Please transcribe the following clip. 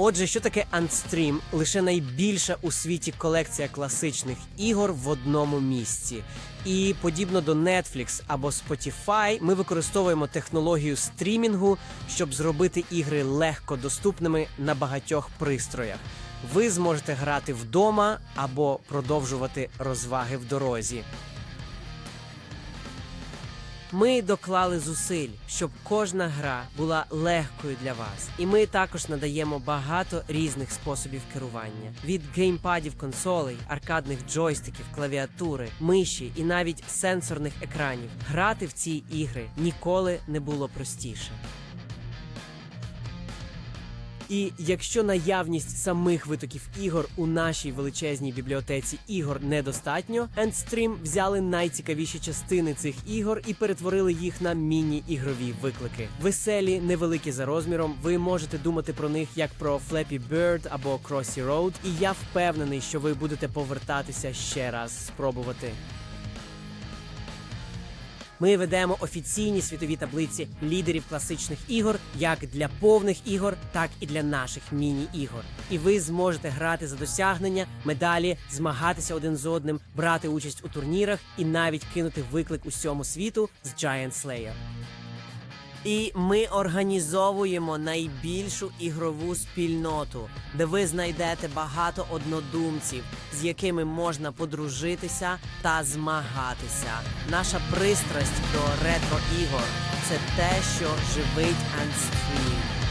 Отже, що таке Antstream? Лише найбільша у світі колекція класичних ігор в одному місці. І подібно до Netflix або Spotify, ми використовуємо технологію стрімінгу, щоб зробити ігри легко доступними на багатьох пристроях. Ви зможете грати вдома або продовжувати розваги в дорозі. Ми доклали зусиль, щоб кожна гра була легкою для вас, і ми також надаємо багато різних способів керування: від геймпадів консолей, аркадних джойстиків, клавіатури, миші і навіть сенсорних екранів. Грати в ці ігри ніколи не було простіше. І якщо наявність самих витоків ігор у нашій величезній бібліотеці ігор недостатньо, Endstream взяли найцікавіші частини цих ігор і перетворили їх на міні-ігрові виклики. Веселі, невеликі за розміром. Ви можете думати про них як про Flappy Bird або Crossy Road, і я впевнений, що ви будете повертатися ще раз спробувати. Ми ведемо офіційні світові таблиці лідерів класичних ігор як для повних ігор, так і для наших міні-ігор. І ви зможете грати за досягнення, медалі, змагатися один з одним, брати участь у турнірах і навіть кинути виклик усьому світу з Giant Slayer. І ми організовуємо найбільшу ігрову спільноту, де ви знайдете багато однодумців, з якими можна подружитися та змагатися. Наша пристрасть до ретро ігор це те, що живить Анстрім.